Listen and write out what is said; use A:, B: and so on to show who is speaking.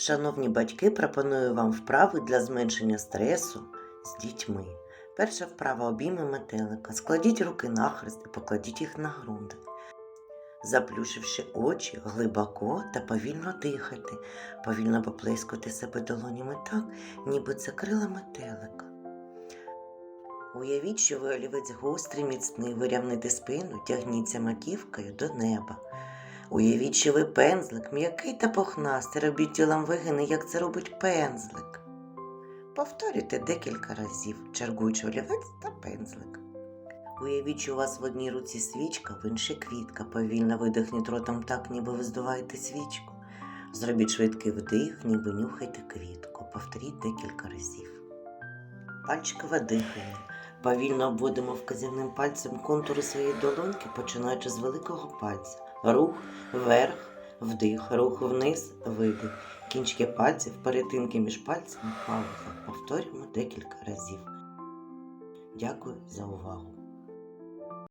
A: Шановні батьки, пропоную вам вправи для зменшення стресу з дітьми. Перша вправа обійми метелика. Складіть руки нахрест і покладіть їх на груди. Заплющивши очі, глибоко та повільно дихати, повільно поплескати себе долонями так, ніби це крила метелика. Уявіть, що ви олівець гострий, міцний, вирівните спину, тягніться маківкою до неба. Уявіть, що ви пензлик, м'який та пухнастий, робіть тілом вигини, як це робить пензлик. Повторюйте декілька разів, чергуючи олівець та пензлик. Уявіть, що у вас в одній руці свічка, в іншій квітка. Повільно видихніть ротом так, ніби ви здуваєте свічку. Зробіть швидкий вдих, ніби нюхайте квітку. Повторіть декілька разів. Пальчикове дихання. Повільно обводимо вказівним пальцем контури своєї долоньки, починаючи з великого пальця. Рух вверх, вдих, рух вниз, видих. Кінчики пальців, перетинки між пальцями, пауза. Повторюємо декілька разів. Дякую за увагу.